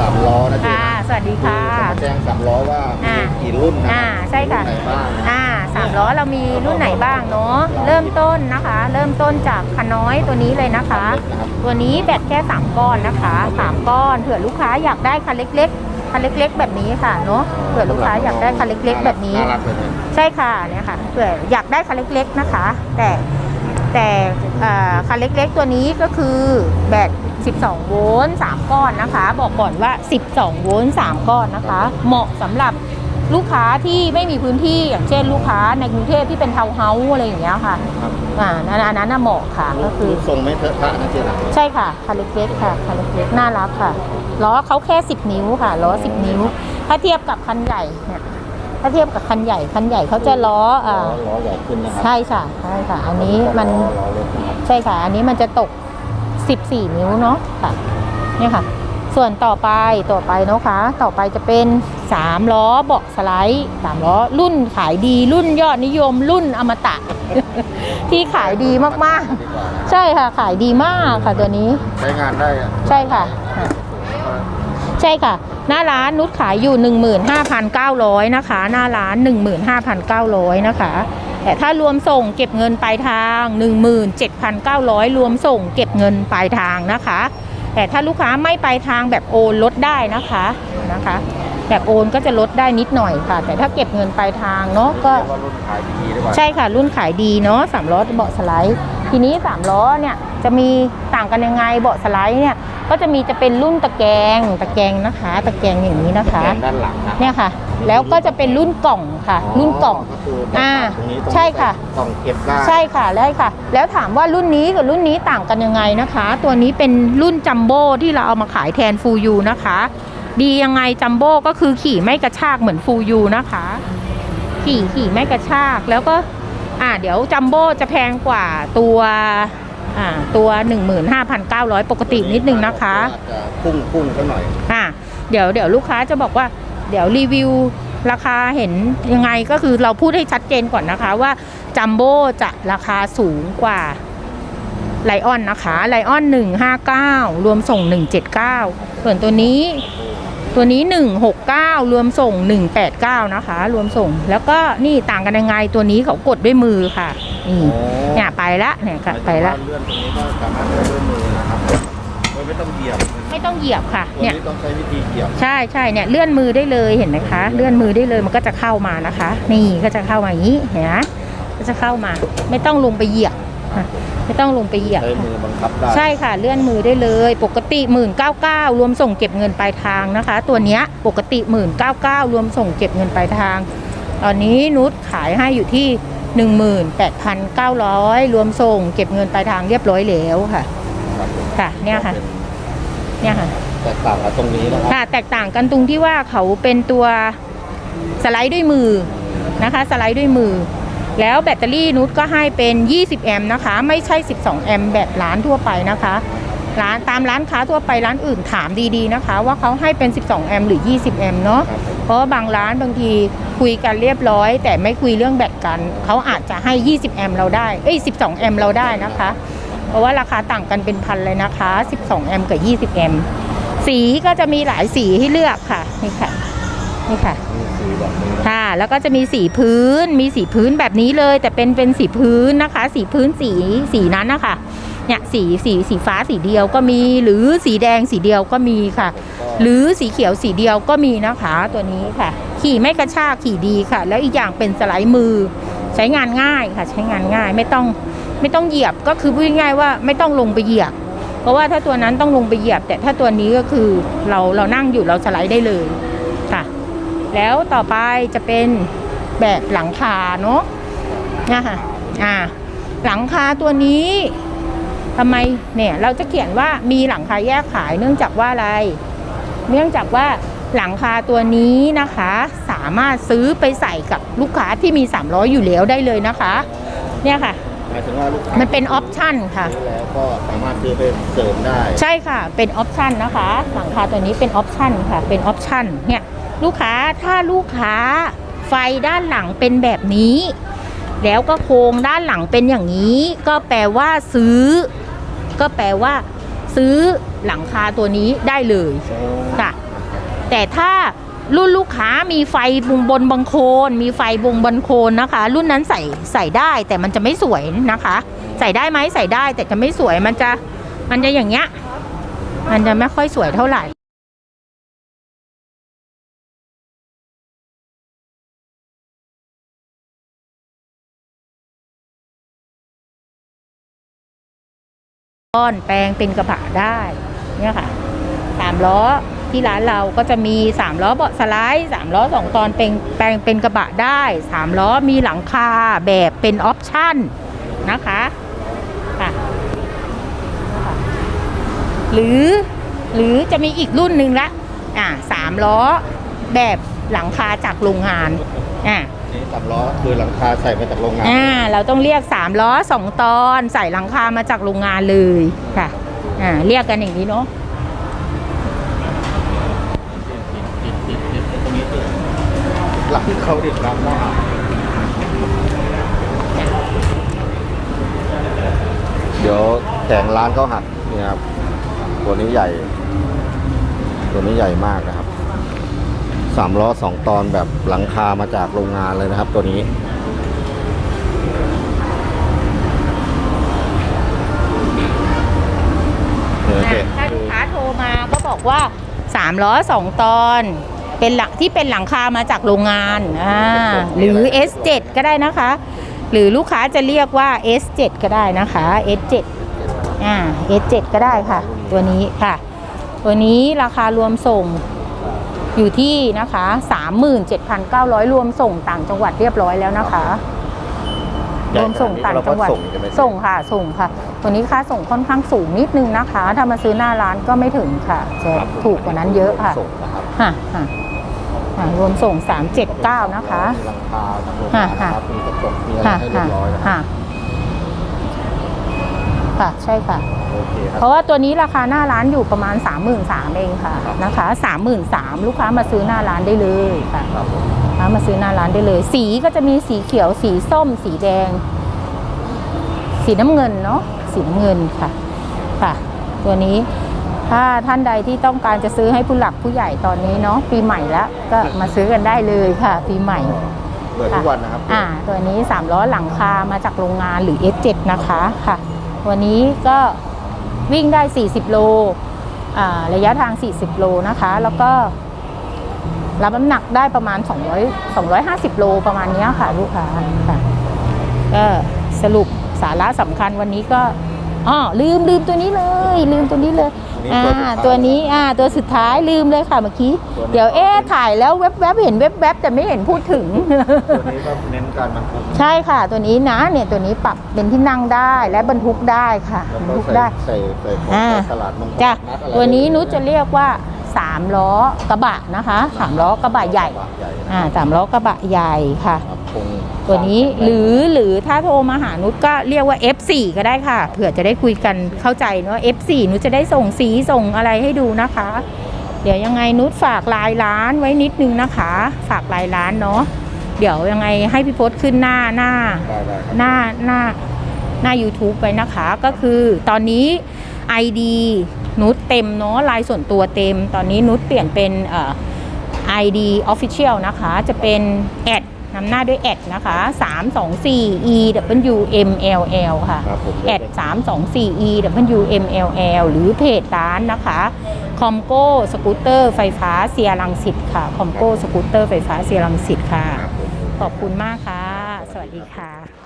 สามล้อนะเจ๊ค่ะสวัสดีค่ะจะมาแจ้งสามล้อว่ามีอ่ากี่รุ่นนะอ่าใช่ค่ะ รุ่นไหนบ้างนะ อ่าสามล้อเรามีรุ่นไหนบ้างเนาะเริ่มต้นนะคะ เริ่มต้นจากคันน้อยตัวนี้เลยนะคะนะครับ ตัวนี้แบตแค่ 3 ก้อนนะคะ3ก้อนเผื่อลูกค้าอยากได้คันเล็กๆคันเล็ก ๆ แบบนี้ค่ะเนาะเผื่อลูกค้าอยากได้คันเล็ก ๆ แบบนี้น่ารักเลยเนี่ยใช่ค่ะเนี่ยค่ะเผื่ออยากได้คันเล็กๆนะคะ แต่ แต่อ่าคันเล็กๆตัวนี้ก็คือแบต 12 โวลต์ 3 ก้อนนะคะ บอกก่อนว่า 12 โวลต์ 3 ก้อนนะคะ เหมาะสำหรับลูกค้าที่ไม่มีพื้นที่อย่างเช่นลูกค้าในกรุงเทพที่เป็นทาวน์เฮาส์อะไรอย่างเงี้ยค่ะครับอ่าอันอันนั้นน่ะเหมาะค่ะก็คือทรงไม่เทอะทะนะเจ๊นะใช่ค่ะคันเล็กๆค่ะคันเล็กๆน่ารักค่ะล้อเขาแค่ 10 นิ้วค่ะล้อ 10 นิ้ว ถ้าเทียบกับคันใหญ่เนี่ย ถ้าเทียบกับคันใหญ่คันใหญ่เขาจะล้อล้ออ่าล้อใหญ่ขึ้นนะครัใช่ค่ะใช่ค่ะ อันนี้มันล้อเล็กนะครับใช่ค่ะ อันนี้มันจะตก 14 นิ้วเนาะค่ะเนี่ยค่ะ ส่วนต่อไปต่อไปเนาะคะต่อไปจะเป็น 3 ล้อเบาะสไลด์3ล้อรุ่นขายดีรุ่นยอดนิยมรุ่นอมตะ ที่ขายดีมากดีกว่านะๆใช่ค่ะขายดีมากค่ะตัวนี้ ใช้งานได้อะใช่ค่ะ ใช่ค่ะ หน้าร้านนุชขายอยู่ 15,900นะคะ หน้าร้าน 15,900นะคะ แต่ถ้ารวมส่งเก็บเงินปลายทาง 17,900 รวมส่งเก็บเงินปลายทางนะคะ แต่ถ้าลูกค้าไม่ปลายทางแบบโอนลดได้นะคะนะคะ แบบโอนก็จะลดได้นิดหน่อยค่ะ แต่ถ้าเก็บเงินปลายทางเนาะก็เรียว่ารุ่นขายดีดีกว่าใช่ค่ะรุ่นขายดีเนาะสามล้อเบาะสไลด์ ทีนี้สามล้อเนี่ยจะมีต่างกันยังไงเบาะสไลด์เนี่ยก็จะมีจะเป็นรุ่นตะแกรงตะแกรงนะคะ ตะแกรงอย่างนี้นะคะแกงด้านหลังนะ เนี่ยค่ะ แล้วก็จะเป็นรุ่นกล่องค่ะ รุ่นกล่อง ก็คือแตกอ่าต่างตรงนี้ตรงใช่ค่ะ กล่องเก็บได้ใช่ค่ะได้ค่ะ แล้วถามว่ารุ่นนี้กับรุ่นนี้ต่างกันยังไงนะคะ ตัวนี้เป็นรุ่นจัมโบ้ที่เราเอามาขายแทนฟูยูนะคะ ดียังไงจัมโบ้ก็คือขี่ไม่กระชากเหมือนฟูยูนะคะ ขี่ขี่ไม่กระชากแล้วก็ อ่าเดี๋ยวจัมโบ้จะแพงกว่าตัวอ่าตัว 15,900 ปกตินิดนึงนะคะอาจจะพุ่งพุ่งๆสักหน่อย อ่าเดี๋ยวเดี๋ยวลูกค้าจะบอกว่า เดี๋ยวรีวิวราคาเห็นยังไงก็คือเราพูดให้ชัดเจนก่อนนะคะว่าจัมโบ้จะราคาสูงกว่าไลออนนะคะไลออน159 รวมส่ง 179 ส่วนตัวนี้ ตัวนี้ 169 รวมส่ง 189 นะคะ รวมส่ง แล้วก็นี่ต่างกันยังไงตัวนี้เขากดด้วยมือค่ะ นี่เนี่ยไปละเนี่ยก็ไปละเลื่อนตรงนี้ก็สามารถเลื่อนด้วยมือนะครับโดยไม่ต้องเหยียบไม่ต้องเหยียบค่ะตัวเนี่ยนี้ต้องใช้วิธีเหยียบ ใช่ใช่เนี่ยเลื่อนมือได้เลยเห็นไหมคะ เลื่อนมือได้เลยมันก็จะเข้ามานะคะ นี่ก็จะเข้ามาอย่างนี้เห็นไหมก็จะเข้ามา ไม่ต้องลงไปเหยียบ ค่ะ ไม่ต้องลงไปเหยียบใช้มือบังคับได้ใช่ค่ะเลื่อนมือได้เลย ปกติหมื่นเก้าเก้ารวมส่งเก็บเงินปลายทางนะคะ ตัวเนี้ยปกติหมื่นเก้าเก้ารวมส่งเก็บเงินปลายทาง ตอนนี้นุชขายให้อยู่ที่หนึ่งหมื่นแปดพันเก้าร้อยรวมส่งเก็บเงินปลายทางเรียบร้อยแล้วค่ะ ครับค่ะเนี่ยค่ะ เป็นเนี่ยค่ะแตกต่างกับตรงนี้นะครับค่ะแตกต่างกันตรงที่ว่าเขาเป็นตัวสไลด์ด้วยมือนะคะ สไลด์ด้วยมือ แล้วแบตเตอรี่นุชก็ให้เป็น 20 แอมป์นะคะ ไม่ใช่ 12 แอมป์แบบร้านทั่วไปนะคะ ร้านตามร้านค้าทั่วไปร้านอื่นถามดีๆนะคะ ว่าเขาให้เป็น 12 แอมป์หรือ 20 แอมป์เนาะครับผมเพราะว่าบางร้านบางทีคุยกันเรียบร้อย แต่ไม่คุยเรื่องแบตกัน เขาอาจจะให้ 20 แอมป์เราได้เอ้ย 12 แอมป์เราได้นะคะ เพราะว่าราคาต่างกันเป็นพันเลยนะคะ 12 แอมป์กับ 20 แอมป์สีก็จะมีหลายสีให้เลือกค่ะนี่ค่ะ นี่ค่ะมีสีแบบนี้นะค่ะ แล้วก็จะมีสีพื้น มีสีพื้นแบบนี้เลย แต่เป็นเป็นสีพื้นนะคะ สีพื้นสีสีนั้นนะคะเนี่ยสีสีสีฟ้าสีเดียวก็มีหรือสีแดงสีเดียวก็มีค่ะ หรือสีเขียวสีเดียวก็มีนะคะ ตัวนี้ค่ะ ขี่ไม่กระชากขี่ดีค่ะ แล้วอีกอย่างเป็นสไลด์มือ ใช้งานง่ายค่ะ ใช้งานง่ายไม่ต้องไม่ต้องเหยียบก็คือพูดง่ายๆว่าไม่ต้องลงไปเหยียบ เพราะว่าถ้าตัวนั้นต้องลงไปเหยียบ แต่ถ้าตัวนี้ก็คือเราเรานั่งอยู่เราสไลด์ได้เลยค่ะ แล้วต่อไปจะเป็นแบบหลังคาเนาะนะคะอ่าหลังคาตัวนี้ทำไมเนี่ยเราจะเขียนว่ามีหลังคาแยกขายเนื่องจากว่าอะไร เนื่องจากว่าหลังคาตัวนี้นะคะ สามารถซื้อไปใส่กับลูกค้าที่มี 300 อยู่แล้วได้เลยนะคะ เนี่ยค่ะหมายถึงว่าลูกค้ามันเป็นออปชั่นค่ะซื้อแล้วก็สามารถซื้อไปเสริมได้ ใช่ค่ะเป็นออปชันนะคะ หลังคาตัวนี้เป็นออปชันค่ะเป็นออปชันเนี่ย ลูกค้าถ้าลูกค้าไฟด้านหลังเป็นแบบนี้ แล้วก็โครงด้านหลังเป็นอย่างนี้ ก็แปลว่าซื้อ ก็แปลว่า ซื้อหลังคาตัวนี้ได้เลยค่ะแต่ถ้ารุ่นลูกค้ามีไฟบนบนบังโคลนมีไฟบงบนโคนนะคะ รุ่นนั้นใส่ใส่ได้แต่มันจะไม่สวยนะคะ ใส่ได้ไหมใส่ได้แต่จะไม่สวยมันจะมันจะอย่างเงี้ยมันจะไม่ค่อยสวยเท่าไหร่ ก้อนแปลงเป็นกระบะได้เนี่ยค่ะสามล้อที่ร้านเราก็จะมีสามล้อเบาะสไลด์สามล้อสองตอนเป็นแปลงเป็นกระบะได้สามล้อมีหลังคาแบบเป็นออปชั่นนะคะค่ะค่ะหรือหรือจะมีอีกรุ่นหนึ่งละอ่าสามล้อแบบหลังคาจากโรงงานอ่า นี่สามล้อคือหลังคาใส่มาจากโรงงาน อ่า เราต้องเรียกสามล้อสองตอนใส่หลังคามาจากโรงงานเลยค่ะ อ่า เรียกกันอย่างนี้เนาะหลังเขาดิบรับหม้อเดี๋ยวแขงร้านเขาหักนี่ครับ ตัวนี้ใหญ่ ตัวนี้ใหญ่มากนะครับ สามล้อสองตอนแบบหลังคามาจากโรงงานเลยนะครับ ตัวนี้โอเคถ้าลูกค้าโทรมาก็บอกว่าสามล้อสองตอน เป็นหลังที่เป็นหลังคามาจากโรงงานอ่าหรือ S7 ก็ได้นะคะ หรือลูกค้าจะเรียกว่า S7 ก็ได้นะคะ S7 อ่า S7 ก็ได้ค่ะ ตัวนี้ค่ะ ตัวนี้ราคารวมส่ง อยู่ที่นะคะ 37,900 รวมส่งต่างจังหวัดเรียบร้อยแล้วนะคะ รวมส่งต่างจังหวัดเราก็ส่งใช่ไหมส่งค่ะ ส่งค่ะ ตัวนี้ค่าส่งค่อนข้างสูงนิดนึงนะคะถ้ามาซื้อหน้าร้านก็ไม่ถึงค่ะจะครับถูกกว่านั้นเยอะค่ะส่งนะครับค่ะค่ะค่ะรวมส่ง 379 นะคะมีหลังคาจากโรงงานนะครับมีกระจกมีอะไรค่ะให้เรียค่ะบร้อยนะค่ะ ค่ะ ใช่ค่ะ โอเคคเพรับ ราะว่าตัวนี้ราคาหน้าร้านอยู่ประมาณ 33,000เองค่ะครับ นะคะ33,000ลูกค้ามาซื้อหน้าร้านได้เลยค่ะครับผมลูกค้ามาซื้อหน้าร้านได้เลย สีก็จะมีสีเขียว สีส้ม สีแดง สีน้ำเงินเนาะสีน้ำเงินค่ะค่ะ ตัวนี้ถ้าท่านใดที่ต้องการจะซื้อให้ผู้หลักผู้ใหญ่ตอนนี้เนาะปีใหม่แล้วก็มาซื้อกันได้เลยค่ะ ปีใหม่ เปิดทุกวันนะครับ อ่า ตัวนี้3ล้อหลังคามาจากโรงงานหรือ S7 นะคะค่ะตั วันนี้ก็วิ่งได้ 40 โลอ่าระยะทาง 40 โลนะคะ แล้วก็รับน้ำหนักได้ประมาณ 200 250 โลประมาณนี้ค่ะ ลูกค้าค่ะก็สรุปสาระสำคัญวันนี้ก็อ๋อลืมลืมตัวนี้เลย ลืมตัวนี้เลย อ่าตัวนี้อ่าตัวสุดท้ายลืมเลยค่ะเมื่อกี้ เดี๋ยวเอ๊ะถ่ายแล้วแวบๆเห็นแวบๆแต่ไม่เห็นพูดถึง ตัวนี้ก็เน้นการบรรทุกใช่ค่ะ ตัวนี้นะเนี่ยตัวนี้ปรับเป็นที่นั่งได้และบรรทุกได้ค่ะแล้วบรรก็ทุกใส่ได้ใส่ใส่ของอ่าใส่สลัดมงคลจ้ะนัดอะไรตัวนี้นุชจะเรียกว่า สามล้อกระบะนะคะสามล้อกระบะใหญ่กระบะใหญ่นะอ่าสามล้อกระบะใหญ่ค่ะครับคงตัวนี้หรือหรือถ้าโทรมาหานุชก็เรียกว่า F4 ก็ได้ค่ะ เผื่อจะได้คุยกันเข้าใจเนาะ F4 นุชจะได้ส่งสีส่งอะไรให้ดูนะคะ เดี๋ยวยังไงนุชฝากลายร้านไว้นิดนึงนะคะ ฝากลายร้านเนาะเดี๋ยวยังไงให้พี่พศขึ้นหน้าหน้าได้ได้ครับหน้าหน้าหน้า YouTube ไปนะคะ ก็คือตอนนี้ ID นุชเต็มเนาะลายส่วนตัวเต็ม ตอนนี้นุชเปลี่ยนเป็นเอ่อ ID Official นะคะ จะเป็นแอดนำหน้าด้วยแอดนะคะ 324 E W M L L ค่ะครับผมแอด324 E W M L L หรือเพจร้านนะคะคอมโก้สกูตเตอร์ไฟฟ้าเซียรังสิตค่ะคอมโก้สกูตเตอร์ไฟฟ้าเซียรังสิตค่ะ ครับผม ขอบคุณมากค่ะ สวัสดีค่ะ